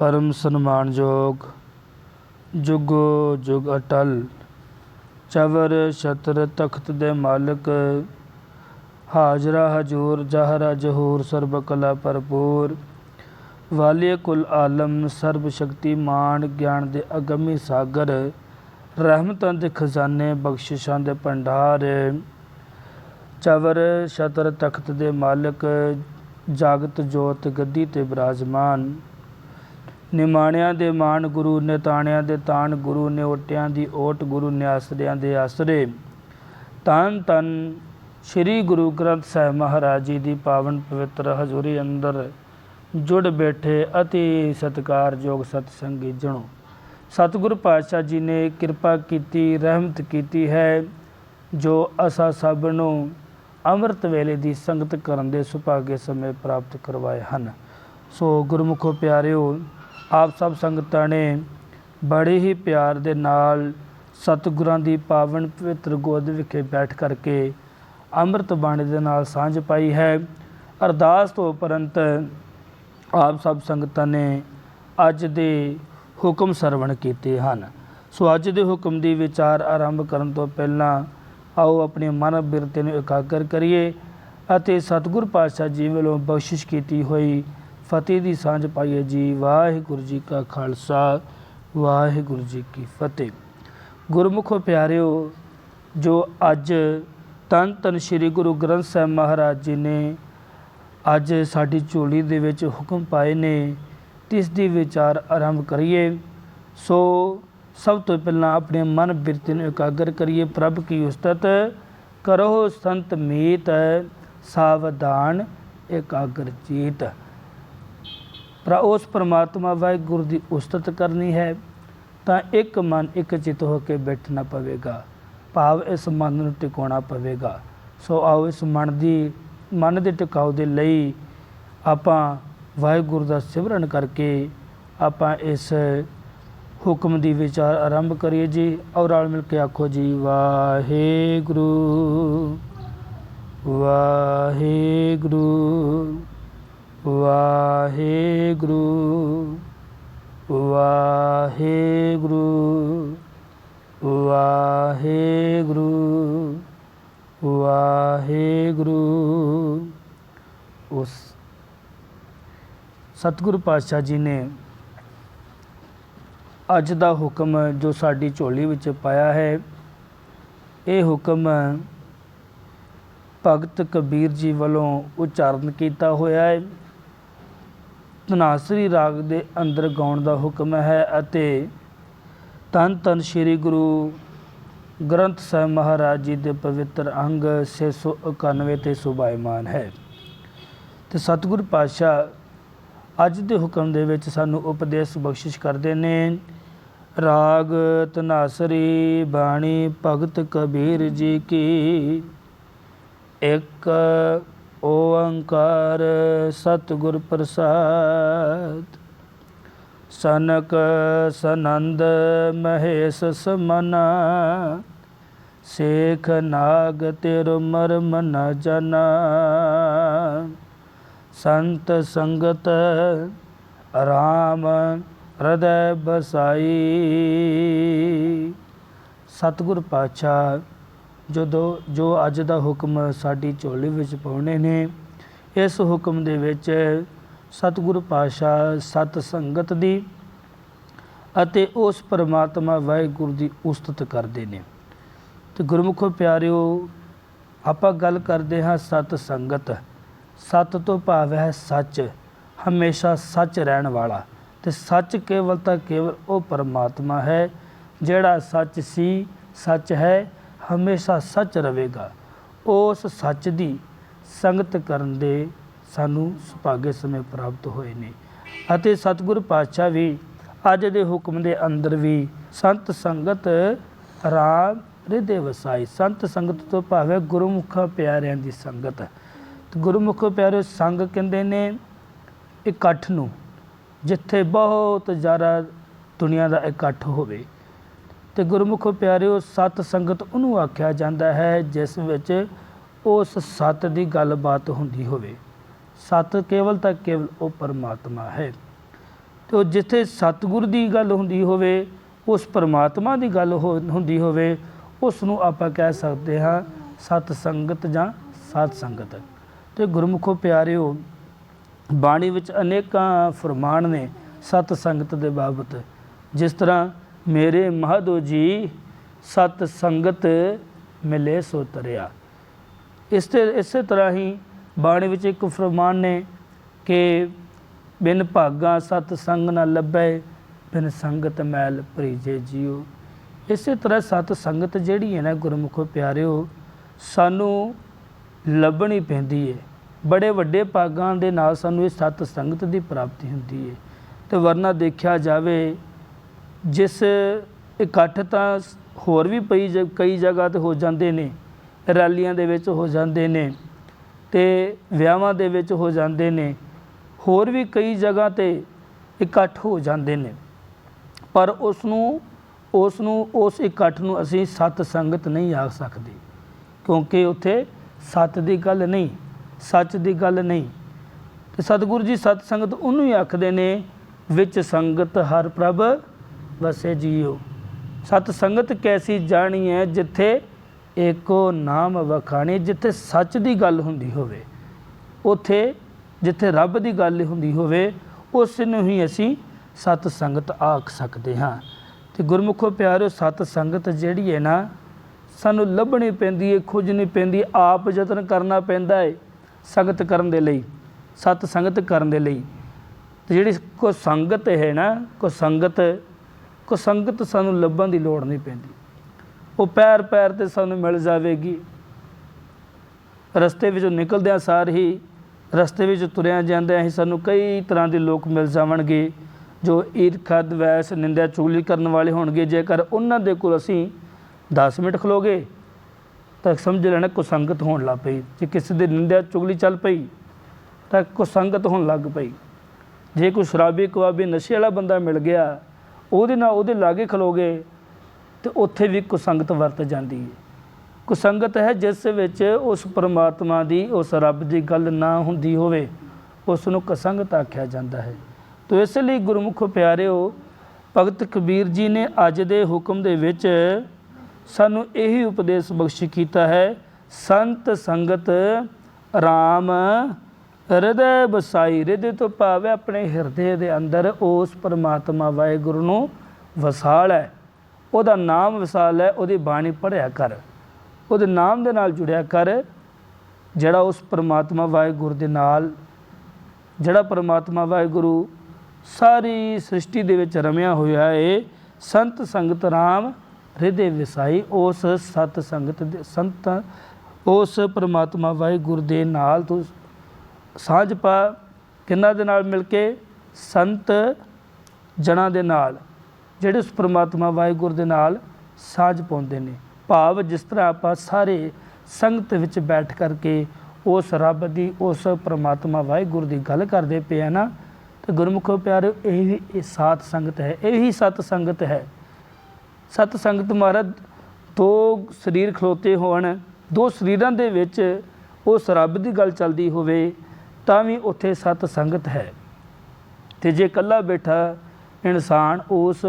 ਪਰਮ ਸਨਮਾਨਯੋਗ, ਜੁਗੋ ਜੁਗ ਅਟਲ, ਚਵਰ ਛਤਰ ਤਖਤ ਦੇ ਮਾਲਕ, ਹਾਜ਼ਰਾ ਹਜੂਰ ਜਹਰਾ ਜਹੂਰ ਸਰਬ ਕਲਾ ਭਰਪੂਰ ਵਾਲੇ ਕੁਲ ਆਲਮ ਸਰਬ ਸ਼ਕਤੀਮਾਨ ਗਿਆਨ ਦੇ ਅਗੰਮੀ ਸਾਗਰ, ਰਹਿਮਤਾਂ ਦੇ ਖਜ਼ਾਨੇ ਬਖਸ਼ਿਸ਼ਾਂ ਦੇ ਭੰਡਾਰ, ਚਵਰ ਛਤਰ ਤਖਤ ਦੇ ਮਾਲਕ, ਜਾਗਤ ਜੋਤ ਗੱਦੀ ਤੇ ਬਿਰਾਜਮਾਨ। ਨਿਮਾਣਿਆਂ ਦੇ ਮਾਣ ਗੁਰੂ ਨੇ ਤਾਣਿਆਂ ਦੇ ਤਾਣ ਗੁਰੂ ਨੇ ਓਟਿਆਂ ਦੀ ਓਟ ਗੁਰੂ ਨੇ ਆਸਰਿਆਂ ਦੇ ਆਸਰੇ। ਤਨ ਤਨ ਸ੍ਰੀ ਗੁਰੂ ਗ੍ਰੰਥ ਸਾਹਿਬ ਮਹਾਰਾਜ ਜੀ ਦੀ ਪਾਵਨ ਪਵਿੱਤਰ ਹਜ਼ੂਰੀ ਅੰਦਰ ਜੁੜ ਬੈਠੇ ਅਤੀ ਸਤਿਕਾਰਯੋਗ ਸਤਸੰਗੀ ਜਣੋ। ਸਤਿਗੁਰ ਪਾਤਸ਼ਾਹ ਜੀ ਨੇ ਕਿਰਪਾ ਕੀਤੀ, ਰਹਿਮਤ ਕੀਤੀ ਹੈ, ਜੋ ਅਸਾ ਸਭ ਨੂੰ ਅੰਮ੍ਰਿਤ ਵੇਲੇ ਦੀ ਸੰਗਤ ਕਰਨ ਦੇ ਸੁਭਾਗੇ ਸਮੇਂ ਪ੍ਰਾਪਤ ਕਰਵਾਏ ਹਨ। ਸੋ ਗੁਰਮੁਖੋ ਪਿਆਰਿਓ ਆਪ ਸਭ ਸੰਗਤਾਂ ਨੇ ਬੜੇ ਹੀ ਪਿਆਰ ਦੇ ਨਾਲ ਸਤਿਗੁਰਾਂ ਦੀ ਪਾਵਨ ਪਵਿੱਤਰ ਗੋਦ ਵਿਖੇ ਬੈਠ ਕਰਕੇ ਅੰਮ੍ਰਿਤ ਬਾਣੀ ਦੇ ਨਾਲ ਸਾਂਝ ਪਾਈ ਹੈ। ਅਰਦਾਸ ਤੋਂ ਉਪਰੰਤ ਆਪ ਸਭ ਸੰਗਤਾਂ ਨੇ ਅੱਜ ਦੇ ਹੁਕਮ ਸਰਵਣ ਕੀਤੇ ਹਨ। ਸੋ ਅੱਜ ਦੇ ਹੁਕਮ ਦੀ ਵਿਚਾਰ ਆਰੰਭ ਕਰਨ ਤੋਂ ਪਹਿਲਾਂ ਆਓ ਆਪਣੇ ਮਨ ਬਿਰਤੇ ਨੂੰ ਇਕਾਗਰ ਕਰੀਏ ਅਤੇ ਸਤਿਗੁਰ ਪਾਤਸ਼ਾਹ ਜੀ ਵੱਲੋਂ ਬਖਸ਼ਿਸ਼ ਕੀਤੀ ਹੋਈ ਫਤਿਹ ਦੀ ਸਾਂਝ ਪਾਈਏ ਜੀ। ਵਾਹਿਗੁਰੂ ਜੀ ਕਾ ਖਾਲਸਾ, ਵਾਹਿਗੁਰੂ ਜੀ ਕੀ ਫਤਿਹ। ਗੁਰਮੁਖੋ ਪਿਆਰਿਓ, ਜੋ ਅੱਜ ਤਨ ਤਨ ਸ੍ਰੀ ਗੁਰੂ ਗ੍ਰੰਥ ਸਾਹਿਬ ਮਹਾਰਾਜ ਜੀ ਨੇ ਅੱਜ ਸਾਡੀ ਝੋਲੀ ਦੇ ਵਿੱਚ ਹੁਕਮ ਪਾਏ ਨੇ, ਤਿਸ ਦੀ ਵਿਚਾਰ ਆਰੰਭ ਕਰੀਏ। ਸੋ ਸਭ ਤੋਂ ਪਹਿਲਾਂ ਆਪਣੇ ਮਨ ਬਿਰਤੀ ਨੂੰ ਇਕਾਗਰ ਕਰੀਏ। ਪ੍ਰਭ ਕੀ ਉਸਤਤ ਕਰੋ ਸੰਤ ਮੀਤ, ਸਾਵਧਾਨ, ਇਕਾਗਰ ਚੀਤ। ਪਰ ਉਸ ਪਰਮਾਤਮਾ ਵਾਹਿਗੁਰੂ ਦੀ ਉਸਤਤ ਕਰਨੀ ਹੈ, ਤਾਂ ਇੱਕ ਮਨ ਇੱਕ ਚਿਤ ਹੋ ਕੇ ਬੈਠਣਾ ਪਵੇਗਾ। ਭਾਵ ਇਸ ਮਨ ਨੂੰ ਟਿਕਾਉਣਾ ਪਵੇਗਾ। ਸੋ ਆਓ ਇਸ ਮਨ ਦੀ, ਮਨ ਦੇ ਟਿਕਾਉ ਦੇ ਲਈ ਆਪਾਂ ਵਾਹਿਗੁਰੂ ਦਾ ਸਿਮਰਨ ਕਰਕੇ ਆਪਾਂ ਇਸ ਹੁਕਮ ਦੀ ਵਿਚਾਰ ਆਰੰਭ ਕਰੀਏ ਜੀ ਔਰ ਰਲ ਮਿਲ ਕੇ ਆਖੋ ਜੀ, ਵਾਹਿਗੁਰੂ ਵਾਹਿਗੁਰੂ। ਵਾਹਿਗੁਰੂ ਵਾਹਿਗੁਰੂ ਵਾਹਿਗੁਰੂ ਵਾਹਿਗੁਰੂ। ਉਸ ਸਤਿਗੁਰੂ ਪਾਤਸ਼ਾਹ ਜੀ ਨੇ ਅੱਜ ਦਾ ਹੁਕਮ ਜੋ ਸਾਡੀ ਝੋਲੀ ਵਿੱਚ ਪਾਇਆ ਹੈ, ਇਹ ਹੁਕਮ ਭਗਤ ਕਬੀਰ ਜੀ ਵੱਲੋਂ ਉਚਾਰਨ ਕੀਤਾ ਹੋਇਆ ਹੈ। ਤਨਾਸਰੀ ਰਾਗ ਦੇ ਅੰਦਰ ਗਾਉਣ ਦਾ ਹੁਕਮ ਹੈ ਅਤੇ ਤਨ ਤਨ ਸ੍ਰੀ ਗੁਰੂ ਗ੍ਰੰਥ ਸਾਹਿਬ ਮਹਾਰਾਜ ਜੀ ਦੇ ਪਵਿੱਤਰ ਅੰਗ 691 ਤੇ ਸੁਭਾਇਮਾਨ ਹੈ। ਤੇ ਸਤਿਗੁਰ ਪਾਤਸ਼ਾਹ ਅੱਜ ਦੇ ਹੁਕਮ ਦੇ ਵਿੱਚ ਸਾਨੂੰ ਉਪਦੇਸ਼ ਬਖਸ਼ਿਸ਼ ਕਰਦੇ ਨੇ, ਰਾਗ ਤਨਾਸਰੀ ਬਾਣੀ ਭਗਤ ਕਬੀਰ ਜੀ ਕੀ ਇੱਕ ਓੰਕਾਰ ਸਤਿਗੁਰ ਪ੍ਰਸਾਦ। ਸਨਕ ਸਨੰਦ ਮਹੇਸ਼ ਸਮਨਾ। ਸੇਖ ਨਾਗ ਤੇਰ ਮਰਮ ਨ ਜਨਾ। ਸੰਤ ਸੰਗਤ ਰਾਮ ਹਿਰਦੈ ਬਸਾਈ। ਸਤਿਗੁਰ ਪਾਤਸ਼ਾਹ ਜਦੋਂ ਜੋ ਅੱਜ ਦਾ ਹੁਕਮ ਸਾਡੀ ਝੋਲੀ ਵਿੱਚ ਪਾਉਣੇ ਨੇ, ਇਸ ਹੁਕਮ ਦੇ ਵਿੱਚ ਸਤਿਗੁਰ ਪਾਤਸ਼ਾਹ, ਸਤ ਸੰਗਤ ਦੀ ਅਤੇ ਉਸ ਪਰਮਾਤਮਾ ਵਾਹਿਗੁਰੂ ਦੀ ਉਸਤਤ ਕਰਦੇ ਨੇ। ਤੇ ਗੁਰਮੁਖੋ ਪਿਆਰਿਓ, ਆਪਾਂ ਗੱਲ ਕਰਦੇ ਹਾਂ ਸਤ ਸੰਗਤ। ਸਤ ਤੋਂ ਭਾਵ ਹੈ ਸੱਚ, ਹਮੇਸ਼ਾ ਸੱਚ ਰਹਿਣ ਵਾਲਾ। ਤੇ ਸੱਚ ਕੇਵਲ ਤਾਂ ਕੇਵਲ ਉਹ ਪਰਮਾਤਮਾ ਹੈ ਜਿਹੜਾ ਸੱਚ ਸੀ, ਸੱਚ ਹੈ ਹਮੇਸ਼ਾ ਸੱਚ ਰਹੇਗਾ। ਉਸ ਸੱਚ ਦੀ ਸੰਗਤ ਕਰਨ ਦੇ ਸਾਨੂੰ ਸੁਭਾਗੇ ਸਮੇਂ ਪ੍ਰਾਪਤ ਹੋਏ ਨੇ। ਅਤੇ ਸਤਿਗੁਰ ਪਾਤਸ਼ਾਹ ਵੀ ਅੱਜ ਦੇ ਹੁਕਮ ਦੇ ਅੰਦਰ ਵੀ ਸੰਤ ਸੰਗਤ ਰਾਮ ਰਿਦੇ ਵਸਾਈ। ਸੰਤ ਸੰਗਤ ਤੋਂ ਭਾਵੇਂ ਗੁਰਮੁਖਾਂ ਪਿਆਰਿਆਂ ਦੀ ਸੰਗਤ। ਤੇ ਗੁਰਮੁਖੋ ਪਿਆਰੇ ਸੰਗ ਕਹਿੰਦੇ ਨੇ ਇਕੱਠ ਨੂੰ, ਜਿੱਥੇ ਬਹੁਤ ਜ਼ਿਆਦਾ ਦੁਨੀਆ ਦਾ ਇਕੱਠ ਹੋਵੇ। ਤੇ ਗੁਰਮੁਖੋ ਪਿਆਰਿਓ, ਸਤ ਸੰਗਤ ਉਹਨੂੰ ਆਖਿਆ ਜਾਂਦਾ ਹੈ, ਜਿਸ ਵਿੱਚ ਉਸ ਸਤ ਦੀ ਗੱਲਬਾਤ ਹੁੰਦੀ ਹੋਵੇ। ਸਤ ਕੇਵਲ ਤਾਂ ਕੇਵਲ ਉਹ ਪਰਮਾਤਮਾ ਹੈ। ਤੇ ਉਹ ਜਿੱਥੇ ਸਤਿਗੁਰ ਦੀ ਗੱਲ ਹੁੰਦੀ ਹੋਵੇ, ਉਸ ਪਰਮਾਤਮਾ ਦੀ ਗੱਲ ਹੋ- ਹੁੰਦੀ ਹੋਵੇ ਉਸ ਨੂੰ ਆਪਾਂ ਕਹਿ ਸਕਦੇ ਹਾਂ ਸਤ ਸੰਗਤ ਜਾਂ ਸਾਧ ਸੰਗਤ। ਤੇ ਗੁਰਮੁਖੋ ਪਿਆਰਿਓ, ਬਾਣੀ ਵਿੱਚ ਅਨੇਕਾਂ ਫਰਮਾਨ ਨੇ ਸਤ ਸੰਗਤ ਦੇ ਬਾਬਤ। ਜਿਸ ਤਰ੍ਹਾਂ ਮੇਰੇ ਮਹਦੋ ਜੀ ਸਤ ਸੰਗਤ ਮਿਲੇ ਸੋ ਤਰਿਆ। ਇਸ ਤੇ ਇਸੇ ਤਰ੍ਹਾਂ ਹੀ ਬਾਣੀ ਵਿੱਚ ਇੱਕ ਫਰਮਾਨ ਨੇ ਕਿ ਬਿਨ ਭਾਗਾ ਸਤ ਸੰਗ ਨਾ ਲੱਭੈ, ਬਿਨ ਸੰਗਤ ਮੈਲ ਭਰੀਜੇ ਜੀਓ ਇਸੇ ਤਰ੍ਹਾਂ ਸਤ ਸੰਗਤ ਜਿਹੜੀ ਹੈ ਨਾ ਗੁਰਮੁਖੋ ਪਿਆਰਿਓ, ਸਾਨੂੰ ਲੱਭਣੀ ਪੈਂਦੀ ਹੈ ਬੜੇ ਵੱਡੇ ਭਾਗਾਂ ਦੇ ਨਾਲ ਸਾਨੂੰ ਇਹ ਸਤ ਸੰਗਤ ਦੀ ਪ੍ਰਾਪਤੀ ਹੁੰਦੀ ਹੈ ਤੇ ਵਰਨਾ ਦੇਖਿਆ ਜਾਵੇ ਜਿਸ ਇਕੱਠ ਤਾਂ ਸ- ਹੋਰ ਵੀ ਪਈ ਜ- ਕਈ ਜਗ੍ਹਾ ਤੇ ਹੋ ਜਾਂਦੇ ਨੇ, ਰੈਲੀਆਂ ਦੇ ਵਿੱਚ ਹੋ ਜਾਂਦੇ ਨੇ ਅਤੇ ਵਿਆਹਾਂ ਦੇ ਵਿੱਚ ਹੋ ਜਾਂਦੇ ਨੇ, ਹੋਰ ਵੀ ਕਈ ਜਗ੍ਹਾ ਤੇ ਇਕੱਠ ਹੋ ਜਾਂਦੇ ਨੇ। ਪਰ ਉਸ ਨੂੰ ਉਸ ਨੂੰ ਉਸ ਇਕੱਠ ਨੂੰ ਅਸੀਂ ਸਤ ਸੰਗਤ ਨਹੀਂ ਆਖ ਸਕਦੇ, ਕਿਉਂਕਿ ਉੱਥੇ ਸਤ ਦੀ ਗੱਲ ਨਹੀਂ, ਸੱਚ ਦੀ ਗੱਲ ਨਹੀਂ। ਤੇ ਸਤਿਗੁਰੂ ਜੀ ਸਤ ਸੰਗਤ ਉਹਨੂੰ ਹੀ ਆਖਦੇ ਨੇ, ਵਿੱਚ ਸੰਗਤ ਹਰ ਪ੍ਰਭ ਵਸੇ ਜੀਓ ਸਤ ਸੰਗਤ ਕੈਸੀ ਜਾਣੀ ਹੈ ਜਿੱਥੇ ਏਕੋ ਨਾਮ ਵਖਾਣੀ, ਜਿੱਥੇ ਸੱਚ ਦੀ ਗੱਲ ਹੁੰਦੀ ਹੋਵੇ। ਉਥੇ ਜਿੱਥੇ ਰੱਬ ਦੀ ਗੱਲ ਹੁੰਦੀ ਹੋਵੇ, ਉਸ ਨੂੰ ਹੀ ਅਸੀਂ ਸਤ ਸੰਗਤ ਆਖ ਸਕਦੇ ਹਾਂ। ਤੇ ਗੁਰਮੁਖੋ ਪਿਆਰਿਓ ਸਤ ਸੰਗਤ ਜਿਹੜੀ ਹੈ ਨਾ, ਸਾਨੂੰ ਲੱਭਣੀ ਪੈਂਦੀ ਹੈ ਖੋਜਣੀ ਪੈਂਦੀ ਆਪ ਯਤਨ ਕਰਨਾ ਪੈਂਦਾ ਹੈ ਸੰਗਤ ਕਰਨ ਦੇ ਲਈ, ਸਤ ਸੰਗਤ ਕਰਨ ਦੇ ਲਈ। ਤੇ ਜਿਹੜੀ ਕੋ ਸੰਗਤ ਹੈ ਨਾ, ਕੋ ਸੰਗਤ ਕੁਸੰਗਤ ਸਾਨੂੰ ਲੱਭਣ ਦੀ ਲੋੜ ਨਹੀਂ ਪੈਂਦੀ। ਉਹ ਪੈਰ ਪੈਰ ਤੇ ਸਾਨੂੰ ਮਿਲ ਜਾਵੇਗੀ। ਰਸਤੇ ਵਿੱਚੋਂ ਨਿਕਲਦਿਆਂ ਸਾਰ ਹੀ ਰਸਤੇ ਵਿੱਚ ਤੁਰਿਆ ਜਾਂਦਿਆਂ ਹੀ ਸਾਨੂੰ ਕਈ ਤਰ੍ਹਾਂ ਦੇ ਲੋਕ ਮਿਲ ਜਾਵਣਗੇ, ਜੋ ਈਰਖਾ ਵੈਸ, ਨਿੰਦਿਆ, ਚੁਗਲੀ ਕਰਨ ਵਾਲੇ ਹੋਣਗੇ। ਜੇਕਰ ਉਹਨਾਂ ਦੇ ਕੋਲ ਅਸੀਂ 10 ਮਿੰਟ ਖਲੋਗੇ, ਤਾਂ ਸਮਝ ਲੈਣਾ ਕੁਸੰਗਤ ਹੋਣ ਲੱਗ ਪਈ। ਜੇ ਕਿਸੇ ਦੀ ਨਿੰਦਿਆ, ਚੁਗਲੀ ਚੱਲ ਪਈ, ਤਾਂ ਕੁਸੰਗਤ ਹੋਣ ਲੱਗ ਪਈ। ਜੇ ਕੋਈ ਸ਼ਰਾਬੀ ਕਵਾਬੀ ਨਸ਼ੇ ਵਾਲਾ ਬੰਦਾ ਮਿਲ ਗਿਆ ਉਹਦੇ ਨਾਲ ਉਹਦੇ ਲਾਗੇ ਖਲੋਗੇ ਤੇ ਉੱਥੇ ਵੀ ਕੁਸੰਗਤ ਵਰਤ ਜਾਂਦੀ ਹੈ। ਕੁਸੰਗਤ ਹੈ ਜਿਸ ਵਿੱਚ ਉਸ ਪਰਮਾਤਮਾ ਦੀ, ਉਸ ਰੱਬ ਦੀ ਗੱਲ ਨਾ ਹੁੰਦੀ ਹੋਵੇ ਉਸ ਨੂੰ ਕੁਸੰਗਤ ਆਖਿਆ ਜਾਂਦਾ ਹੈ। ਤੋ ਇਸ ਲਈ ਗੁਰਮੁਖੋ ਪਿਆਰਿਓ, ਭਗਤ ਕਬੀਰ ਜੀ ਨੇ ਅੱਜ ਦੇ ਹੁਕਮ ਦੇ ਵਿੱਚ ਸਾਨੂੰ ਇਹੀ ਉਪਦੇਸ਼ ਬਖਸ਼ ਕੀਤਾ ਹੈ, ਸੰਤ ਸੰਗਤ RAM ਹਿਰਦੈ ਵਸਾਈ ਹਿਰਦੇ ਤੋਂ ਭਾਵ ਹੈ ਆਪਣੇ ਹਿਰਦੇ ਦੇ ਅੰਦਰ ਉਸ ਪਰਮਾਤਮਾ ਵਾਹਿਗੁਰੂ ਨੂੰ ਵਸਾਲ। ਹੈ ਉਹਦਾ ਨਾਮ ਵਸਾਲ ਹੈ ਉਹਦੀ ਬਾਣੀ ਪੜ੍ਹਿਆ ਕਰ। ਉਹਦੇ ਨਾਮ ਦੇ ਨਾਲ ਜੁੜਿਆ ਕਰ, ਜਿਹੜਾ ਉਸ ਪਰਮਾਤਮਾ ਵਾਹਿਗੁਰੂ ਦੇ ਨਾਲ, ਜਿਹੜਾ ਪਰਮਾਤਮਾ ਵਾਹਿਗੁਰੂ ਸਾਰੀ ਸ੍ਰਿਸ਼ਟੀ ਦੇ ਵਿੱਚ ਰਮਿਆ ਹੋਇਆ ਹੈ ਸੰਤ ਸੰਗਤ ਰਾਮ ਹਿਰਦੇ ਵਿਸਾਈ, ਉਸ ਸਤ ਸੰਗਤ ਦੇ ਸੰਤ, ਉਸ ਪਰਮਾਤਮਾ ਵਾਹਿਗੁਰੂ ਦੇ ਨਾਲ ਤੂੰ ਸਾਂਝ ਪਾ ਕਿੰਨਾ ਦੇ ਨਾਲ ਮਿਲ ਕੇ? ਸੰਤ ਜਣਾ ਦੇ ਨਾਲ। ਜਿਹੜੇ ਉਸ ਪ੍ਰਮਾਤਮਾ ਵਾਹਿਗੁਰੂ ਦੇ ਨਾਲ ਸਾਂਝ ਪਾਉਂਦੇ ਨੇ। ਭਾਵ ਜਿਸ ਤਰ੍ਹਾਂ ਆਪਾਂ ਸਾਰੇ ਸੰਗਤ ਵਿੱਚ ਬੈਠ ਕਰਕੇ ਉਸ ਰੱਬ ਦੀ, ਉਸ ਪ੍ਰਮਾਤਮਾ ਵਾਹਿਗੁਰੂ ਦੀ ਗੱਲ ਕਰਦੇ ਪਏ ਆ ਨਾ, ਤੇ ਗੁਰਮੁਖੋ ਪਿਆਰਿਓ, ਇਹ ਵੀ ਇਹ ਸਾਤ ਸੰਗਤ ਹੈ। ਇਹ ਹੀ ਸਤ ਸੰਗਤ ਹੈ। ਸਤ ਸੰਗਤ ਮਹਾਰਾਜ, ਦੋ ਸਰੀਰ ਖਲੋਤੇ ਹੋਣ, ਦੋ ਸਰੀਰਾਂ ਦੇ ਵਿੱਚ ਉਸ ਰੱਬ ਦੀ ਗੱਲ ਚੱਲਦੀ ਹੋਵੇ ਤਾਂ ਵੀ ਉੱਥੇ ਸਤ ਸੰਗਤ ਹੈ। ਤੇ ਜੇ ਇਕੱਲਾ ਬੈਠਾ ਇਨਸਾਨ ਉਸ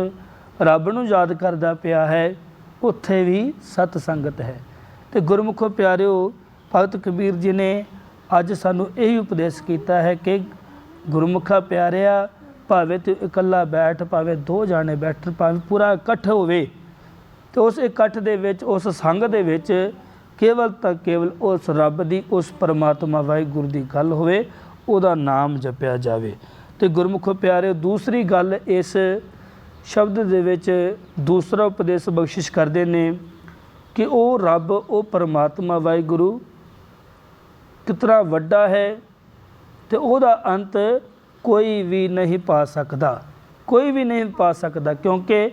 ਰੱਬ ਨੂੰ ਯਾਦ ਕਰਦਾ ਪਿਆ ਹੈ, ਉੱਥੇ ਵੀ ਸਤ ਸੰਗਤ ਹੈ। ਤੇ ਗੁਰਮੁਖੋ ਪਿਆਰਿਓ, ਭਗਤ ਕਬੀਰ ਜੀ ਨੇ ਅੱਜ ਸਾਨੂੰ ਇਹੀ ਉਪਦੇਸ਼ ਕੀਤਾ ਹੈ ਕਿ ਗੁਰਮੁਖਾ ਪਿਆਰਿਆ, ਭਾਵੇਂ ਤੂੰ ਇਕੱਲਾ ਬੈਠ, ਭਾਵੇਂ ਦੋ ਜਾਣੇ ਬੈਠਣ, ਭਾਵੇਂ ਪੂਰਾ ਇਕੱਠ ਹੋਵੇ, ਤੇ ਉਸ ਇਕੱਠ ਦੇ ਵਿੱਚ, ਉਸ ਸੰਗ ਦੇ ਵਿੱਚ ਕੇਵਲ ਤਾਂ ਕੇਵਲ ਉਸ ਰੱਬ ਦੀ, ਉਸ ਪਰਮਾਤਮਾ ਵਾਹਿਗੁਰੂ ਦੀ ਗੱਲ ਹੋਵੇ, ਉਹਦਾ ਨਾਮ ਜਪਿਆ ਜਾਵੇ। ਤੇ ਗੁਰਮੁਖੋ ਪਿਆਰੇ, ਦੂਸਰੀ ਗੱਲ ਇਸ ਸ਼ਬਦ ਦੇ ਵਿੱਚ ਦੂਸਰਾ ਉਪਦੇਸ਼ ਬਖਸ਼ਿਸ਼ ਕਰਦੇ ਨੇ ਕਿ ਉਹ ਰੱਬ, ਉਹ ਪਰਮਾਤਮਾ ਵਾਹਿਗੁਰੂ ਕਿਤਨਾ ਵੱਡਾ ਹੈ ਤੇ ਉਹਦਾ ਅੰਤ ਕੋਈ ਵੀ ਨਹੀਂ ਪਾ ਸਕਦਾ। ਕੋਈ ਵੀ ਨਹੀਂ ਪਾ ਸਕਦਾ ਕਿਉਂਕਿ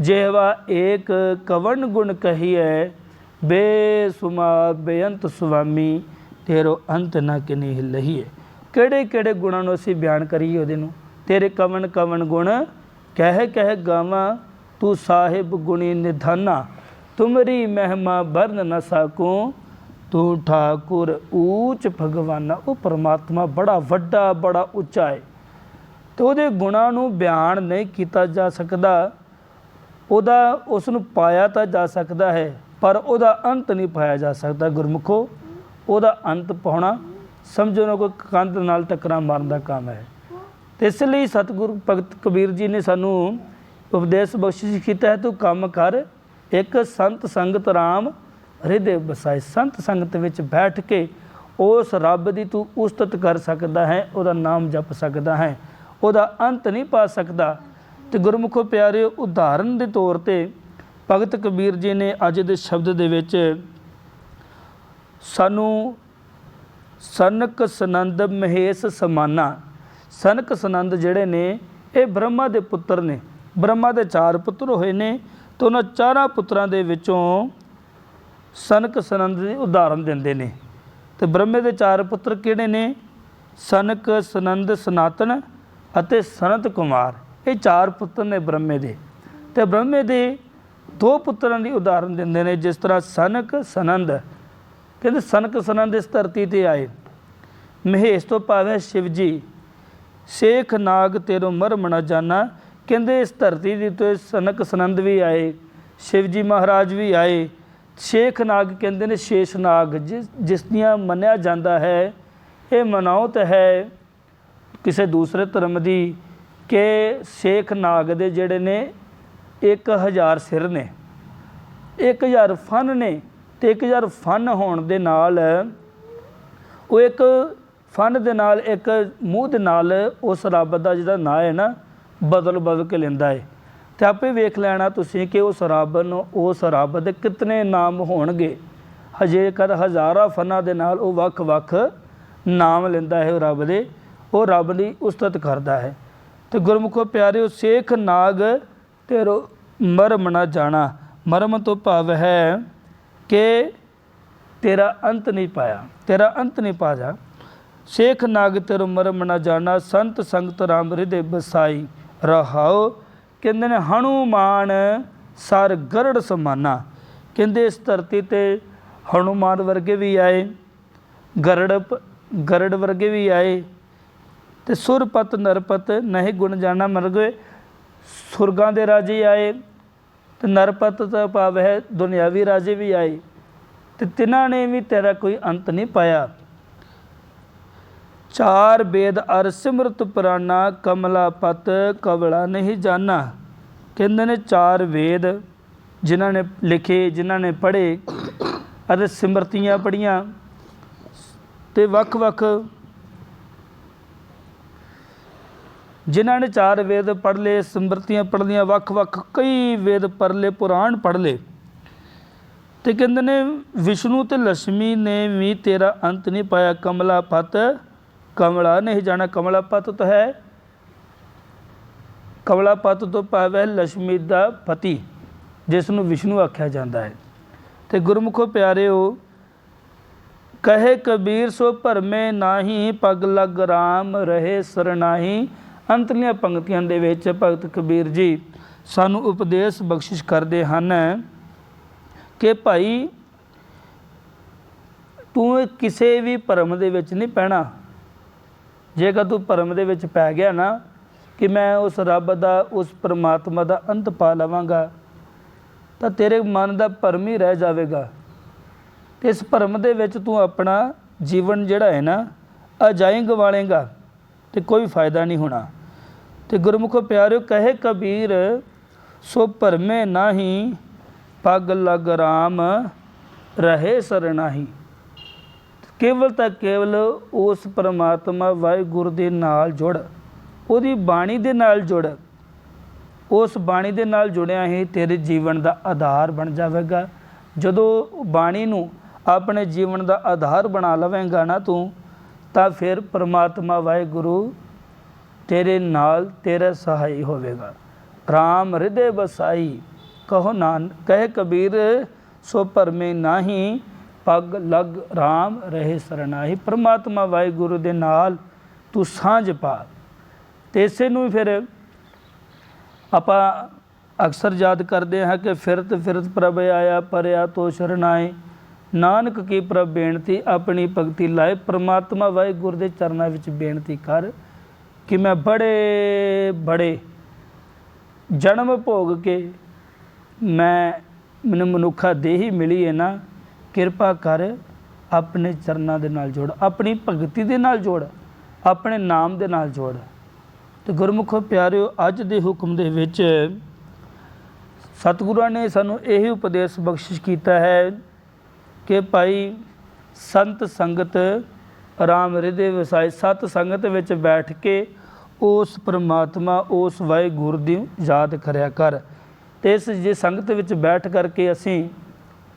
ਜਿਹਵਾ ਏਕ ਕਵਨ ਗੁਣ ਕਹੀਐ ਬੇਸੁਮਾ ਬੇਅੰਤ ਸੁਆਮੀ, ਤੇਰੋ ਅੰਤ ਨਾ ਕਿਨੀ ਲਹੀਏ। ਕਿਹੜੇ ਕਿਹੜੇ ਗੁਣਾਂ ਨੂੰ ਅਸੀਂ ਬਿਆਨ ਕਰੀਏ ਉਹਦੇ ਨੂੰ? ਤੇਰੇ ਕਵਨ ਕਵਨ ਗੁਣ, ਕਹਿ ਕਹਿ ਗਾਵਾਂ, ਤੂੰ ਸਾਹਿਬ ਗੁਣੀ ਨਿਧਾਨਾ। ਤੁਮਰੀ ਮਹਿਮਾ ਬਰਨ ਨ ਸਕੂੰ, ਤੂੰ ਠਾਕੁਰ ਊਚ ਭਗਵਾਨਾ। ਉਹ ਪਰਮਾਤਮਾ ਬੜਾ ਵੱਡਾ, ਬੜਾ ਉੱਚਾ ਹੈ ਤੇ ਉਹਦੇ ਗੁਣਾਂ ਨੂੰ ਬਿਆਨ ਨਹੀਂ ਕੀਤਾ ਜਾ ਸਕਦਾ। ਉਹਦਾ ਉਸ ਨੂੰ ਪਾਇਆ ਤਾਂ ਜਾ ਸਕਦਾ ਹੈ। ਪਰ ਉਹਦਾ ਅੰਤ ਨਹੀਂ ਪਾਇਆ ਜਾ ਸਕਦਾ ਗੁਰਮੁਖੋ। ਉਹਦਾ ਅੰਤ ਪਾਉਣਾ ਸਮਝੋ ਨਾ ਕੋਈ ਕੰਧ ਨਾਲ ਟੱਕਰਾਂ ਮਾਰਨ ਦਾ ਕੰਮ ਹੈ। ਤੇ ਇਸ ਲਈ ਸਤਿਗੁਰੂ ਭਗਤ ਕਬੀਰ ਜੀ ਨੇ ਸਾਨੂੰ ਉਪਦੇਸ਼ ਬਖਸ਼ਿਸ਼ ਕੀਤਾ ਹੈ, ਤੂੰ ਕੰਮ ਕਰ। ਇੱਕ ਸੰਤ ਸੰਗਤ ਰਾਮ ਹਿਰਦੇ ਬਸਾਏ ਸੰਤ ਸੰਗਤ ਵਿੱਚ ਬੈਠ ਕੇ ਉਸ ਰੱਬ ਦੀ ਤੂੰ ਉਸਤਤ ਕਰ ਸਕਦਾ ਹੈ, ਉਹਦਾ ਨਾਮ ਜਪ ਸਕਦਾ ਹੈ। ਉਹਦਾ ਅੰਤ ਨਹੀਂ ਪਾ ਸਕਦਾ। ਤੇ ਗੁਰਮੁਖੋ ਪਿਆਰਿਓ, ਉਦਾਹਰਨ ਦੇ ਤੌਰ ਤੇ ਭਗਤ ਕਬੀਰ ਜੀ ਨੇ ਅੱਜ ਦੇ ਸ਼ਬਦ ਦੇ ਵਿੱਚ ਸਾਨੂੰ ਸਨਕ ਸਨੰਦ ਮਹੇਸ਼ ਸਮਾਨਾ। ਸਨਕ ਸਨੰਦ ਜਿਹੜੇ ਨੇ, ਇਹ ਬ੍ਰਹਮਾ ਦੇ ਪੁੱਤਰ ਨੇ। ਬ੍ਰਹਮਾ ਦੇ ਚਾਰ ਪੁੱਤਰ ਹੋਏ ਨੇ ਤੇ ਉਹਨਾਂ ਚਾਰਾਂ ਪੁੱਤਰਾਂ ਦੇ ਵਿੱਚੋਂ ਸਨਕ ਸਨੰਦ ਦੀ ਉਦਾਹਰਨ ਦਿੰਦੇ ਨੇ। ਤੇ ਬ੍ਰਹਮੇ ਦੇ ਚਾਰ ਪੁੱਤਰ ਕਿਹੜੇ ਨੇ? ਸਨਕ ਸਨੰਦ ਸਨਾਤਨ ਅਤੇ ਸਨਤ ਕੁਮਾਰ। ਇਹ ਚਾਰ ਪੁੱਤਰ ਨੇ ਬ੍ਰਹਮੇ ਦੇ। ਤੇ ਬ੍ਰਹਮੇ ਦੇ ਦੋ ਪੁੱਤਰਾਂ ਦੀ ਉਦਾਹਰਨ ਦਿੰਦੇ ਨੇ, ਜਿਸ ਤਰ੍ਹਾਂ ਸਨਕ ਸਨੰਦ। ਕਹਿੰਦੇ ਸਨਕ ਸਨੰਦ ਇਸ ਧਰਤੀ ਤੇ ਆਏ। ਮਹੇਸ਼ ਤੋਂ ਭਾਵੇਂ ਸ਼ਿਵਜੀ, ਸ਼ੇਖ ਨਾਗ ਤੇਰੋ ਮਰਮ ਨਾ ਜਾਣਾ ਕਹਿੰਦੇ ਇਸ ਧਰਤੀ ਦੀ ਤੇ ਸਨਕ ਸਨੰਦ ਵੀ ਆਏ, ਸ਼ਿਵਜੀ ਮਹਾਰਾਜ ਵੀ ਆਏ। ਸ਼ੇਖ ਨਾਗ ਕਹਿੰਦੇ ਨੇ ਸ਼ੇਸ਼ ਨਾਗ, ਜਿਸ ਜਿਸ ਦੀਆਂ ਮੰਨਿਆ ਜਾਂਦਾ ਹੈ, ਇਹ ਮਨਾਉਤ ਹੈ। ਕਿਸੇ ਦੂਸਰੇ ਧਰਮ ਦੀ ਕਿ ਸ਼ੇਖ ਨਾਗ ਦੇ ਜਿਹੜੇ ਨੇ 1000 ਸਿਰ ਨੇ 1000 ਫਨ ਨੇ ਤੇ 1000 ਫਨ ਹੋਣ ਦੇ ਨਾਲ ਉਹ ਇੱਕ ਫਨ ਦੇ ਨਾਲ, ਇੱਕ ਮੂੰਹ ਦੇ ਨਾਲ ਉਸ ਰੱਬ ਦਾ ਜਿਹੜਾ ਨਾਂ ਹੈ ਨਾ, ਬਦਲ ਬਦਲ ਕੇ ਲੈਂਦਾ ਹੈ। ਤੇ ਆਪੇ ਵੇਖ ਲੈਣਾ ਤੁਸੀਂ ਕਿ ਉਸ ਰੱਬ ਨੂੰ, ਉਸ ਰੱਬ ਦੇ ਕਿਤਨੇ ਨਾਮ ਹੋਣਗੇ। ਹਜੇ ਕਰ ਹਜ਼ਾਰਾਂ ਫਨਾਂ ਦੇ ਨਾਲ ਉਹ ਵੱਖ-ਵੱਖ ਨਾਮ ਲੈਂਦਾ ਹੈ ਉਹ ਰੱਬ ਦੇ, ਉਹ ਰੱਬ ਦੀ ਉਸਤਤ ਕਰਦਾ ਹੈ। ਤੇ ਗੁਰਮੁਖੋ ਪਿਆਰਿਓ, ਸੇਖ ਨਾਗ ਤੇਰੋ ਮਰਮ ਨਾ ਜਾਣਾ। ਮਰਮ ਤੋਂ ਭਾਵ ਹੈ ਕਿ ਤੇਰਾ ਅੰਤ ਨਹੀਂ ਪਾਇਆ। ਤੇਰਾ ਅੰਤ ਨਹੀਂ ਪਾਇਆ ਸ਼ੇਖ ਨਾਗ, ਤੇਰੋ ਮਰਮ ਨਾ ਜਾਣਾ। ਸੰਤ ਸੰਗਤ ਰਾਮ ਹਿਰਦੇ ਬਸਾਈ ਰਹਾਓ। ਕਹਿੰਦੇ ਨੇ, ਹਨੂਮਾਨ ਸਰ ਗਰੜ ਸਮਾਨਾ। ਕਹਿੰਦੇ, ਇਸ ਧਰਤੀ ਤੇ ਹਨੂਮਾਨ ਵਰਗੇ ਵੀ ਆਏ, ਗਰੜ ਪ- ਗਰੜ ਵਰਗੇ ਵੀ ਆਏ। ਤੇ ਸੁਰਪਤ, ਨਰਪਤ, ਨਹੀਂ ਗੁਣ ਜਾਣਾ ਮਰ ਗਏ ਸੁਰਗਾਂ ਦੇ ਰਾਜੇ ਆਏ ਤੇ ਨਰਪਤ ਦਾ ਭਾਵ ਹੈ ਦੁਨਿਆਵੀ ਰਾਜੇ ਵੀ ਆਏ ਤੇ ਤਿਨਾਂ ਨੇ ਵੀ ਤੇਰਾ ਕੋਈ ਅੰਤ ਨਹੀਂ ਪਾਇਆ। ਚਾਰ ਵੇਦ ਅਰ ਸਿਮਰਤ ਪੁਰਾਣਾ ਕਮਲਾ ਪਤ ਕਵਲਾ ਨਹੀਂ ਜਾਣਾ। ਕਹਿੰਦੇ ਨੇ ਚਾਰ ਵੇਦ ਜਿਨ੍ਹਾਂ ਨੇ ਲਿਖੇ, ਜਿਨ੍ਹਾਂ ਨੇ ਪੜ੍ਹੇ ਅਤੇ ਸਿਮਰਤੀਆਂ ਪੜੀਆਂ ਤੇ ਵੱਖ-ਵੱਖ ਜਿਨ੍ਹਾਂ ਨੇ ਚਾਰ ਵੇਦ ਪੜ੍ਹ ਲਏ, ਸਿਮਰਤੀਆਂ ਪੜ੍ਹ ਲਈਆਂ, ਵੱਖ-ਵੱਖ ਕਈ ਵੇਦ ਪੜ੍ਹ ਲਏ, ਪੁਰਾਣ ਪੜ੍ਹ ਲਏ। ਤੇ ਕਹਿੰਦੇ ਨੇ, ਵਿਸ਼ਨੂੰ ਤੇ ਲక్ష్ਮੀ ਨੇ ਵੀ ਤੇਰਾ ਅੰਤ ਨਹੀਂ ਪਾਇਆ, ਕਮਲਾ ਪਤ, ਕਮਲਾ ਨਹੀਂ ਜਾਣਾ। ਕਮਲਾ ਪਤ ਤਾਂ ਹੈ। ਕਮਲਾ ਪਤ ਤੋਂ ਭਾਵ ਹੈ ਲక్ష్ਮੀ ਦਾ ਪਤੀ, ਜਿਸ ਨੂੰ ਵਿਸ਼ਨੂੰ ਆਖਿਆ ਜਾਂਦਾ ਹੈ। ਤੇ ਗੁਰਮੁਖੋ ਹੋ ਕਹੇ ਕਬੀਰ ਸੋ ਭਰਮੇ ਨਾਹੀ, ਪਗ ਲਗ ਰਾਮ ਰਹੇ ਸਰਨਾਹੀ। ਅੰਤਲੀਆਂ ਪੰਕਤੀਆਂ ਦੇ ਵਿੱਚ ਭਗਤ ਕਬੀਰ ਜੀ ਸਾਨੂੰ ਉਪਦੇਸ਼ ਬਖਸ਼ਿਸ਼ ਕਰਦੇ ਹਨ ਕਿ ਭਾਈ, ਤੂੰ ਕਿਸੇ ਵੀ ਭਰਮ ਦੇ ਵਿੱਚ ਨਹੀਂ ਪੈਣਾ। ਜੇਕਰ ਤੂੰ ਭਰਮ ਦੇ ਵਿੱਚ ਪੈ ਗਿਆ ਨਾ ਕਿ ਮੈਂ ਉਸ ਰੱਬ ਦਾ, ਉਸ ਪਰਮਾਤਮਾ ਦਾ ਅੰਤ ਪਾ ਲਵਾਂਗਾ, ਤਾਂ ਤੇਰੇ ਮਨ ਦਾ ਭਰਮ ਹੀ ਰਹਿ ਜਾਵੇਗਾ। ਤੇ ਇਸ ਭਰਮ ਦੇ ਵਿੱਚ ਤੂੰ ਆਪਣਾ ਜੀਵਨ ਜਿਹੜਾ ਹੈ ਨਾ ਅਜਾਈ ਗਵਾਲੇਗਾ ਤੇ ਕੋਈ ਫਾਇਦਾ ਨਹੀਂ ਹੋਣਾ। ਤੇ ਗੁਰਮੁਖ ਪਿਆਰਿਓ ਕਹੇ ਕਬੀਰ, ਸੋ ਭਰਮੇ ਨਾਹੀ, ਪਗ ਲਗ ਰਾਮ ਰਹੇ ਸਰਨਾਹੀ ਕੇਵਲ ਤਾਂ ਕੇਵਲ ਉਸ ਪਰਮਾਤਮਾ ਵਾਹਿਗੁਰੂ ਦੇ ਨਾਲ ਜੁੜ, ਉਹਦੀ ਬਾਣੀ ਦੇ ਨਾਲ ਜੁੜ, ਉਸ ਬਾਣੀ ਦੇ ਨਾਲ ਜੁੜਿਆ ਹੀ ਤੇਰੇ ਜੀਵਨ ਦਾ ਆਧਾਰ ਬਣ ਜਾਵੇਗਾ। ਜਦੋਂ ਬਾਣੀ ਨੂੰ ਆਪਣੇ ਜੀਵਨ ਦਾ ਆਧਾਰ ਬਣਾ ਲਵੇਂਗਾ ਨਾ ਤੂੰ, ਤਾਂ ਫਿਰ ਪਰਮਾਤਮਾ ਵਾਹਿਗੁਰੂ ਤੇਰੇ ਨਾਲ ਤੇਰਾ ਸਹਾਈ ਹੋਵੇਗਾ। RAM ਹਿਰਦੇ ਬਸਾਈ ਕਹੋ ਨਾਨ, ਕਹੇ ਕਬੀਰ, ਸੋ ਪਰਮੇ ਨਾਹੀ, ਪਗ ਲਗ RAM ਰਹੇ ਸਰਨਾਹੀ। ਪਰਮਾਤਮਾ ਵਾਹਿਗੁਰੂ ਦੇ ਨਾਲ ਤੂੰ ਸਾਂਝ ਪਾ। ਤੇ ਇਸੇ ਨੂੰ ਫਿਰ ਆਪਾਂ ਅਕਸਰ ਯਾਦ ਕਰਦੇ ਹਾਂ ਕਿ ਫਿਰਤ ਫਿਰਤ ਪ੍ਰਭ ਆਇਆ, ਪਰਿਆ ਤੋ ਸ਼ਰਨਾਏ ਨਾਨਕ ਕੀ ਪ੍ਰਭ ਬੇਨਤੀ, ਆਪਣੀ ਭਗਤੀ ਲਾਏ। ਪ੍ਰਮਾਤਮਾ ਵਾਹਿਗੁਰੂ ਦੇ ਚਰਨਾਂ ਵਿੱਚ ਬੇਨਤੀ ਕਰ। ਕਿ ਮੈਂ ਬੜੇ ਬੜੇ ਜਨਮ ਭੋਗ ਕੇ ਮੈਂ ਮੈਨੂੰ ਮਨੁੱਖਾ ਦੇਹੀ ਮਿਲੀ ਹੈ ਨਾ, ਕਿਰਪਾ ਕਰ ਆਪਣੇ ਚਰਨਾਂ ਦੇ ਨਾਲ ਜੋੜ, ਆਪਣੀ ਭਗਤੀ ਦੇ ਨਾਲ ਜੋੜ, ਆਪਣੇ ਨਾਮ ਦੇ ਨਾਲ ਜੋੜ। ਤੇ ਗੁਰਮੁਖੋ ਪਿਆਰਿਓ, ਅੱਜ ਦੇ ਹੁਕਮ ਦੇ ਵਿੱਚ ਸਤਿਗੁਰਾਂ ਨੇ ਸਾਨੂੰ ਇਹ ਉਪਦੇਸ਼ ਬਖਸ਼ਿਸ਼ ਕੀਤਾ ਹੈ ਕਿ ਭਾਈ ਸੰਤ ਸੰਗਤ ਰਾਮ ਹਿਰਦੇ ਵਸਾਈ ਸਤ ਸੰਗਤ ਵਿੱਚ ਬੈਠ ਕੇ ਉਸ ਪ੍ਰਮਾਤਮਾ, ਉਸ ਵਾਹਿਗੁਰੂ ਦੀ ਯਾਦ ਕਰਿਆ ਕਰ। ਤੇ ਇਸ ਜੇ ਸੰਗਤ ਵਿੱਚ ਬੈਠ ਕਰਕੇ ਅਸੀਂ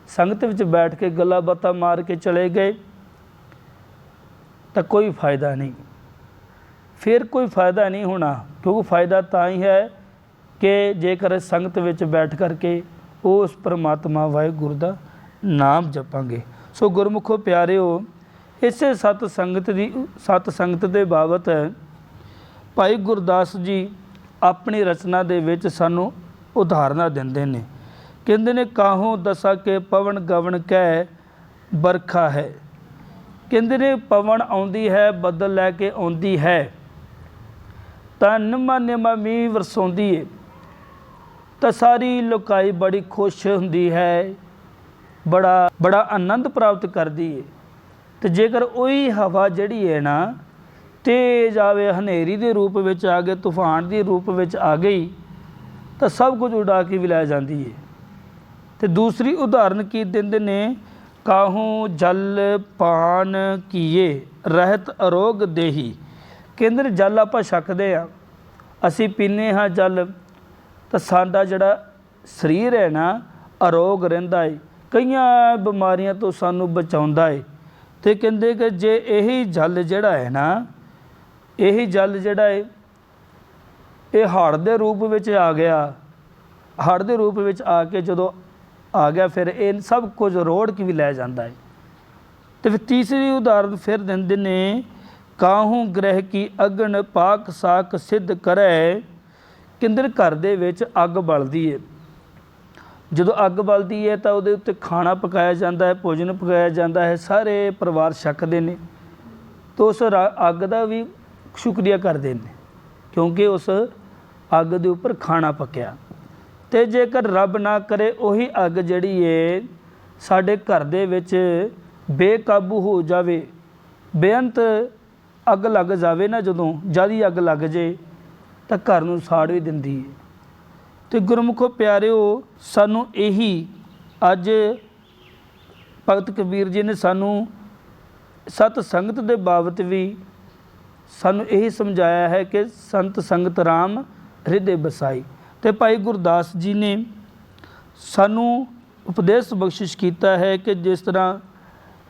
ਸੰਗਤ ਵਿੱਚ ਬੈਠ ਕੇ ਗੱਲਾਂ ਬਾਤਾਂ ਮਾਰ ਕੇ ਚਲੇ ਗਏ, ਤਾਂ ਕੋਈ ਫਾਇਦਾ ਨਹੀਂ। ਫਿਰ ਕੋਈ ਫਾਇਦਾ ਨਹੀਂ ਹੋਣਾ, ਕਿਉਂਕਿ ਫਾਇਦਾ ਤਾਂ ਹੀ ਹੈ ਕਿ ਜੇਕਰ ਸੰਗਤ ਵਿੱਚ ਬੈਠ ਕਰਕੇ ਉਸ ਪਰਮਾਤਮਾ, ਵਾਹਿਗੁਰੂ ਦਾ ਨਾਮ ਜਪਾਂਗੇ। ਸੋ ਗੁਰਮੁਖੋ ਪਿਆਰਿਓ ਇਸੇ ਸਤ ਸੰਗਤ ਦੀ, ਸਤ ਸੰਗਤ ਦੇ ਬਾਬਤ ਭਾਈ ਗੁਰਦਾਸ ਜੀ ਆਪਣੀ ਰਚਨਾ ਦੇ ਵਿੱਚ ਸਾਨੂੰ ਉਦਾਹਰਨਾਂ ਦਿੰਦੇ ਨੇ। ਕਹਿੰਦੇ ਨੇ, ਕਾਹੋਂ ਦਸਾ ਕੇ ਪਵਨ ਗਵਨ ਕਹਿ ਬਰਖਾ ਹੈ? ਕਹਿੰਦੇ ਨੇ, ਪਵਨ ਆਉਂਦੀ ਹੈ, ਬੱਦਲ ਲੈ ਕੇ ਆਉਂਦੀ ਹੈ। ਤਾਂ ਨਿਮਾ ਨਿਮਾ ਮੀਂਹ ਵਰਸਾਉਂਦੀ ਏ। ਤਾਂ ਸਾਰੀ ਲੋਕਾਈ ਬੜੀ ਖੁਸ਼ ਹੁੰਦੀ ਹੈ, ਬੜਾ ਬੜਾ ਆਨੰਦ ਪ੍ਰਾਪਤ ਕਰਦੀ ਏ। ਤੇ ਜੇਕਰ ਉਹੀ ਹਵਾ ਜਿਹੜੀ ਹੈ ਨਾ ਤੇਜ਼ ਆਵੇ, ਹਨੇਰੀ ਦੇ ਰੂਪ ਵਿੱਚ ਆ ਗਏ, ਤੂਫਾਨ ਦੇ ਰੂਪ ਵਿੱਚ ਆ ਗਈ, ਤਾਂ ਸਭ ਕੁਝ ਉਡਾ ਕੇ ਵੀ ਲੈ ਜਾਂਦੀ ਹੈ। ਤੇ ਦੂਸਰੀ ਉਦਾਹਰਨ ਕੀ ਦਿੰਦੇ ਨੇ? ਕਾਹੂ ਜਲ ਪਾਨ ਕੀਏ, ਰਹਿਤ ਅਰੋਗ ਦੇਹੀ। ਕਹਿੰਦੇ ਨੇ ਜਲ ਆਪਾਂ ਛਕਦੇ ਆ ਅਸੀਂ ਪੀਨੇ ਹਾਂ ਜਲ, ਤਾਂ ਸਾਡਾ ਜਿਹੜਾ ਸਰੀਰ ਹੈ ਨਾ, ਅਰੋਗ ਰਹਿੰਦਾ ਹੈ। ਕਈਆਂ ਬਿਮਾਰੀਆਂ ਤੋਂ ਸਾਨੂੰ ਬਚਾਉਂਦਾ ਹੈ। ਤੇ ਕਹਿੰਦੇ ਕਿ ਜੇ ਇਹੀ ਜਲ ਜਿਹੜਾ ਹੈ ਨਾ, ਇਹੀ ਜਲ ਜਿਹੜਾ ਹੈ ਇਹ ਹੜ੍ਹ ਦੇ ਰੂਪ ਵਿੱਚ ਆ ਗਿਆ। ਹੜ੍ਹ ਦੇ ਰੂਪ ਵਿੱਚ ਆ ਕੇ ਜਦੋਂ ਆ ਗਿਆ, ਫਿਰ ਇਹ ਸਭ ਕੁਝ ਰੋੜ ਕੇ ਵੀ ਲੈ ਜਾਂਦਾ ਹੈ ਤੇ ਫਿਰ ਤੀਸਰੀ ਉਦਾਹਰਨ ਫਿਰ ਦਿੰਦੇ ਨੇ, ਕਾਹੂ ਗ੍ਰਹਿ ਕੀ ਅਗਨ ਪਾਕ ਸਾਕ ਸਿੱਧ ਕਰੈ, ਕਿੰਦਰ ਘਰ ਦੇ ਵਿੱਚ ਅੱਗ ਬਲਦੀ ਏ। ਜਦੋਂ ਅੱਗ ਬਲਦੀ ਹੈ ਤਾਂ ਉਹਦੇ ਉੱਤੇ ਖਾਣਾ ਪਕਾਇਆ ਜਾਂਦਾ ਹੈ, ਭੋਜਨ ਪਕਾਇਆ ਜਾਂਦਾ ਹੈ, ਸਾਰੇ ਪਰਿਵਾਰ ਛਕਦੇ ਨੇ ਤਾਂ ਉਸ ਰਾ- ਅੱਗ ਦਾ ਵੀ ਸ਼ੁਕਰੀਆ ਕਰਦੇ ਨੇ ਕਿਉਂਕਿ ਉਸ ਅੱਗ ਦੇ ਉੱਪਰ ਖਾਣਾ ਪੱਕਿਆ। ਤੇ ਜੇਕਰ ਰੱਬ ਨਾ ਕਰੇ, ਉਹੀ ਅੱਗ ਜਿਹੜੀ ਏ ਸਾਡੇ ਘਰ ਦੇ ਵਿੱਚ ਬੇਕਾਬੂ ਹੋ ਜਾਵੇ, ਬੇਅੰਤ ਅੱਗ ਲੱਗ ਜਾਵੇ ਨਾ ਜਦੋਂ ਜਿਆਦੀ ਅੱਗ ਲੱਗ ਜੇ, ਤਾਂ ਘਰ ਨੂੰ ਸਾੜ ਵੀ ਦਿੰਦੀ ਏ। ਤੇ ਗੁਰਮੁਖੋ ਪਿਆਰਿਓ, ਸਾਨੂੰ ਇਹੀ ਅੱਜ ਭਗਤ ਕਬੀਰ ਜੀ ਨੇ ਸਾਨੂੰ ਸਤ ਸੰਗਤ ਦੇ ਬਾਬਤ ਵੀ ਸਾਨੂੰ ਇਹੀ ਸਮਝਾਇਆ ਹੈ ਕਿ ਸੰਤ ਸੰਗਤ ਰਾਮ ਹਿਰਦੇ ਬਸਾਈ। ਤੇ ਭਾਈ ਗੁਰਦਾਸ ਜੀ ਨੇ ਸਾਨੂੰ ਉਪਦੇਸ਼ ਬਖਸ਼ਿਸ਼ ਕੀਤਾ ਹੈ ਕਿ ਜਿਸ ਤਰ੍ਹਾਂ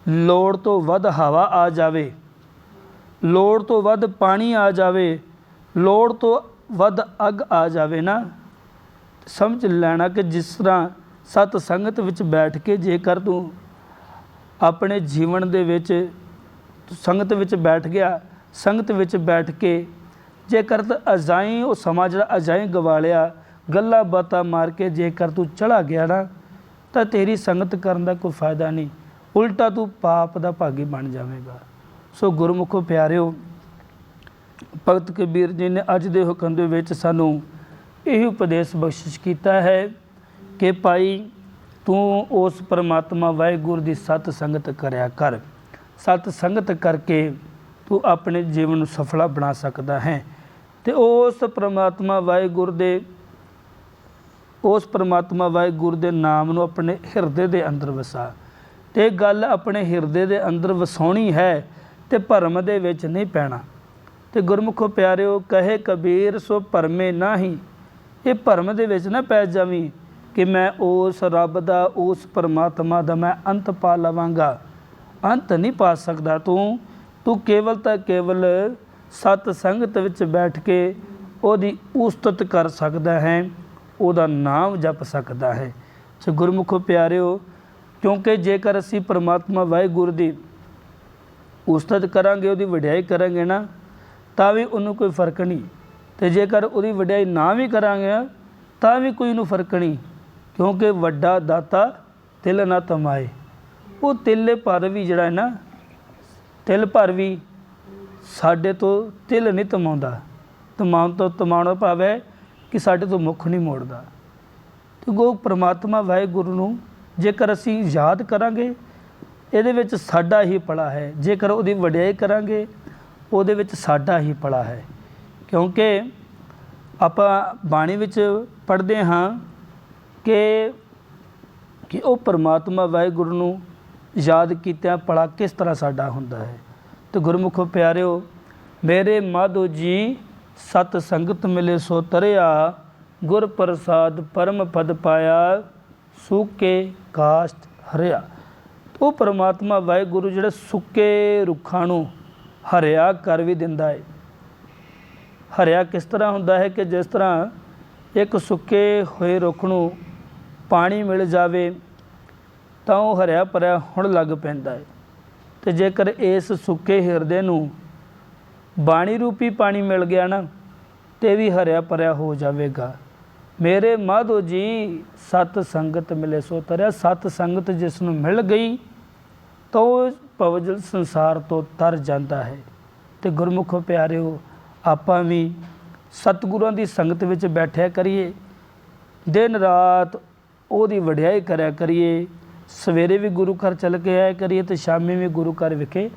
ਲੋੜ ਤੋਂ ਵੱਧ ਹਵਾ ਆ ਜਾਵੇ, ਲੋੜ ਤੋਂ ਵੱਧ ਪਾਣੀ ਆ ਜਾਵੇ, ਲੋੜ ਤੋਂ ਵੱਧ ਅੱਗ ਆ ਜਾਵੇ ਨਾ ਸਮਝ ਲੈਣਾ ਕਿ ਜਿਸ ਤਰ੍ਹਾਂ ਸਤ ਸੰਗਤ ਵਿੱਚ ਬੈਠ ਕੇ ਜੇਕਰ ਤੂੰ ਆਪਣੇ ਜੀਵਨ ਦੇ ਵਿੱਚ ਸੰਗਤ ਵਿੱਚ ਬੈਠ ਗਿਆ, ਸੰਗਤ ਵਿੱਚ ਬੈਠ ਕੇ ਜੇਕਰ ਤੂੰ ਅਜਾਈ, ਉਹ ਸਮਾਂ ਜਿਹੜਾ ਅਜਾਈ ਗਵਾ ਲਿਆ ਗੱਲਾਂ ਬਾਤਾਂ ਮਾਰ ਕੇ ਜੇਕਰ ਤੂੰ ਚਲਾ ਗਿਆ ਨਾ, ਤਾਂ ਤੇਰੀ ਸੰਗਤ ਕਰਨ ਦਾ ਕੋਈ ਫਾਇਦਾ ਨਹੀਂ। ਉਲਟਾ ਤੂੰ ਪਾਪ ਦਾ ਭਾਗੀ ਬਣ ਜਾਵੇਗਾ। ਸੋ ਗੁਰਮੁਖੋ ਪਿਆਰਿਓ, ਭਗਤ ਕਬੀਰ ਜੀ ਨੇ ਅੱਜ ਦੇ ਹੁਕਮ ਦੇ ਵਿੱਚ ਸਾਨੂੰ ਇਹ ਉਪਦੇਸ਼ ਬਖਸ਼ਿਸ਼ ਕੀਤਾ ਹੈ ਕਿ ਭਾਈ, ਤੂੰ ਉਸ ਪਰਮਾਤਮਾ ਵਾਹਿਗੁਰੂ ਦੀ ਸਤ ਸੰਗਤ ਕਰਿਆ ਕਰ। ਸਤ ਸੰਗਤ ਕਰਕੇ ਤੂੰ ਆਪਣੇ ਜੀਵਨ ਨੂੰ ਸਫਲਾ ਬਣਾ ਸਕਦਾ ਹੈ ਤੇ ਉਸ ਪਰਮਾਤਮਾ ਵਾਹਿਗੁਰੂ ਦੇ, ਉਸ ਪਰਮਾਤਮਾ ਵਾਹਿਗੁਰੂ ਦੇ ਨਾਮ ਨੂੰ ਆਪਣੇ ਹਿਰਦੇ ਦੇ ਅੰਦਰ ਵਸਾ। ਤੇ ਗੱਲ ਆਪਣੇ ਹਿਰਦੇ ਦੇ ਅੰਦਰ ਵਸਾਉਣੀ ਹੈ ਤੇ ਭਰਮ ਦੇ ਵਿੱਚ ਨਹੀਂ ਪੈਣਾ। ਤੇ ਗੁਰਮੁਖੋ ਪਿਆਰਿਓ, ਕਹੇ ਕਬੀਰ, ਸੋ ਭਰਮੇ ਨਾਹੀ। ਇਹ ਭਰਮ ਦੇ ਵਿੱਚ ਨਾ ਪੈ ਜਾਵੀਂ ਕਿ ਮੈਂ ਉਸ ਰੱਬ ਦਾ, ਉਸ ਪਰਮਾਤਮਾ ਦਾ ਮੈਂ ਅੰਤ ਪਾ ਲਵਾਂਗਾ। ਅੰਤ ਨਹੀਂ ਪਾ ਸਕਦਾ ਤੂੰ। ਤੂੰ ਕੇਵਲ ਤਾਂ ਕੇਵਲ ਸਤ ਸੰਗਤ ਵਿੱਚ ਬੈਠ ਕੇ ਉਹਦੀ ਉਸਤਤ ਕਰ ਸਕਦਾ ਹੈ। ਉਹਦਾ ਨਾਮ ਜਪ ਸਕਦਾ ਹੈ। ਸੋ ਗੁਰਮੁਖੋ ਪਿਆਰਿਓ, ਕਿਉਂਕਿ ਜੇਕਰ ਅਸੀਂ ਪਰਮਾਤਮਾ ਵਾਹਿਗੁਰੂ ਦੀ ਉਸਤਤ ਕਰਾਂਗੇ, ਉਹਦੀ ਵਡਿਆਈ ਕਰਾਂਗੇ ਨਾ, ਤਾਂ ਵੀ ਉਹਨੂੰ ਕੋਈ ਫ਼ਰਕ ਨਹੀਂ। ਤੇ ਜੇਕਰ ਉਹਦੀ ਵਡਿਆਈ ਨਾ ਵੀ ਕਰਾਂਗੇ, ਤਾਂ ਵੀ ਕੋਈ ਨੂੰ ਫ਼ਰਕ ਨਹੀਂ, ਕਿਉਂਕਿ ਵੱਡਾ ਦਾਤਾ ਤਿਲ ਨਾ ਤਮਾਏ। ਉਹ ਤਿਲ ਭਰ ਵੀ ਜਿਹੜਾ ਹੈ ਨਾ, ਤਿਲ ਭਰ ਵੀ ਸਾਡੇ ਤੋਂ ਤਿਲ ਨਹੀਂ ਤਮਾਉਂਦਾ। ਤਮਾਮ ਤੋਂ ਤਮਾਣੋ ਭਾਵੈ ਕਿ ਸਾਡੇ ਤੋਂ ਮੁੱਖ ਨਹੀਂ ਮੋੜਦਾ। ਤੇ ਗੋ ਪ੍ਰਮਾਤਮਾ ਵਾਹਿਗੁਰੂ ਨੂੰ ਜੇਕਰ ਅਸੀਂ ਯਾਦ ਕਰਾਂਗੇ, ਇਹਦੇ ਵਿੱਚ ਸਾਡਾ ਹੀ ਪੜਾ ਹੈ। ਜੇਕਰ ਉਹਦੀ ਵਡਿਆਈ ਕਰਾਂਗੇ, ਉਹਦੇ ਵਿੱਚ ਸਾਡਾ ਹੀ ਪੜਾ ਹੈ। ਕਿਉਂਕਿ ਆਪਾਂ ਬਾਣੀ ਵਿੱਚ ਪੜ੍ਹਦੇ ਹਾਂ ਕਿ ਕਿ ਉਹ ਪਰਮਾਤਮਾ ਵਾਹਿਗੁਰੂ ਨੂੰ ਯਾਦ ਕੀਤਾ ਪੜਾ ਕਿਸ ਤਰ੍ਹਾਂ ਸਾਡਾ ਹੁੰਦਾ ਹੈ। ਤੇ ਗੁਰਮੁਖੋ ਪਿਆਰਿਓ, ਮੇਰੇ ਮਾਧੋ ਜੀ, ਸਤ ਸੰਗਤ ਮਿਲੇ ਸੋ ਤਰਿਆ, ਗੁਰ ਪ੍ਰਸਾਦ ਪਰਮ ਪਦ ਪਾਇਆ, ਸੂਕੇ ਕਾਸ਼ਟ ਹਰਿਆ। ਉਹ ਪਰਮਾਤਮਾ ਵਾਹਿਗੁਰੂ ਜਿਹੜਾ ਸੁੱਕੇ ਰੁੱਖਾਂ ਨੂੰ ਹਰਿਆ ਕਰ ਵੀ ਦਿੰਦਾ ਹੈ। ਹਰਿਆ ਕਿਸ ਤਰ੍ਹਾਂ ਹੁੰਦਾ ਹੈ ਕਿ ਜਿਸ ਤਰ੍ਹਾਂ ਇੱਕ ਸੁੱਕੇ ਹੋਏ ਰੁੱਖ ਨੂੰ ਪਾਣੀ ਮਿਲ ਜਾਵੇ, ਤਾਂ ਉਹ ਹਰਿਆ ਭਰਿਆ ਹੁਣ ਲੱਗ ਪੈਂਦਾ ਹੈ। ਤੇ ਜੇਕਰ ਇਸ ਸੁੱਕੇ ਹਿਰਦੇ ਨੂੰ ਬਾਣੀ ਰੂਪੀ ਪਾਣੀ ਮਿਲ ਗਿਆ ਨਾ, ਤੇ ਵੀ ਹਰਿਆ ਭਰਿਆ ਹੋ ਜਾਵੇਗਾ। ਮੇਰੇ ਮਾਧੋ ਜੀ, ਸਤ ਸੰਗਤ ਮਿਲੇ ਸੋ ਤਰਿਆ, ਸਤ ਸੰਗਤ ਜਿਸ ਨੂੰ ਮਿਲ ਗਈ, ਤਾਂ ਉਹ ਪਵਜਲ ਸੰਸਾਰ ਤੋਂ ਤਰ ਜਾਂਦਾ ਹੈ। ਤੇ ਗੁਰਮੁਖੋ ਪਿਆਰਿਓ ਆਪਾਂ ਵੀ ਸਤਿਗੁਰਾਂ ਦੀ ਸੰਗਤ ਵਿੱਚ ਬੈਠਿਆ ਕਰੀਏ, ਦਿਨ ਰਾਤ ਉਹਦੀ ਵਡਿਆਈ ਕਰਿਆ ਕਰੀਏ, ਸਵੇਰੇ ਵੀ ਗੁਰੂ ਘਰ ਚੱਲ ਕੇ ਆਇਆ ਕਰੀਏ ਤੇ ਸ਼ਾਮੀ ਵੀ ਗੁਰੂ ਘਰ ਵਿਖੇ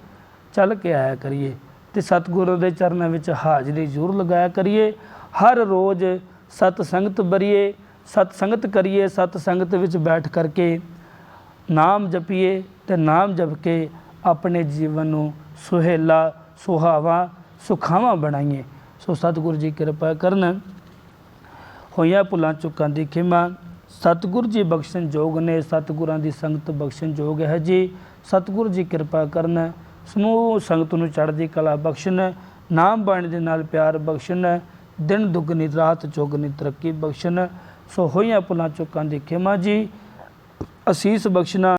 ਚੱਲ ਕੇ ਆਇਆ ਕਰੀਏ ਤੇ ਸਤਿਗੁਰੂ ਦੇ ਚਰਨਾਂ ਵਿੱਚ ਹਾਜ਼ਰੀ ਜ਼ਰੂਰ ਲਗਾਇਆ ਕਰੀਏ, ਹਰ ਰੋਜ਼ ਸਤ ਸੰਗਤ ਬਰੀਏ ਸਤ ਸੰਗਤ ਕਰੀਏ ਸਤ ਸੰਗਤ ਵਿੱਚ ਬੈਠ ਕਰਕੇ ਨਾਮ ਜਪੀਏ ਤੇ ਨਾਮ ਜਪ ਕੇ ਆਪਣੇ ਜੀਵਨ ਨੂੰ ਸੁਹੇਲਾ ਸੁਹਾਵਾ ਸੁਖਾਵਾਂ ਬਣਾਈਏ। ਸੋ ਸਤਿਗੁਰੂ ਜੀ ਕਿਰਪਾ ਕਰਨ। ਹੋਈਆਂ ਭੁੱਲਾਂ ਚੁੱਕਾਂ ਦੀ ਖਿਮਾ। ਸਤਿਗੁਰ ਜੀ ਬਖਸ਼ਣ ਜੋਗ ਨੇ, ਸਤਿਗੁਰਾਂ ਦੀ ਸੰਗਤ ਬਖਸ਼ਣ ਜੋਗ ਹੈ ਜੀ। ਸਤਿਗੁਰੂ ਜੀ ਕਿਰਪਾ ਕਰਨ। ਸਮੂਹ ਸੰਗਤ ਨੂੰ ਚੜ੍ਹਦੀ ਕਲਾ ਬਖਸ਼ਣ। ਨਾਮ ਬਾਣੀ ਦੇ ਨਾਲ ਪਿਆਰ ਬਖਸ਼ਣ। ਦਿਨ ਦੁਗਣੀ, ਰਾਤ ਚੌਗਣੀ ਤਰੱਕੀ ਬਖਸ਼ਣ। ਸੋ ਹੋਈਆਂ ਭੁੱਲਾਂ ਚੁੱਕਾਂ ਦੀ ਖਿਮਾ ਜੀ। ਅਸੀਸ ਬਖਸ਼ਣਾ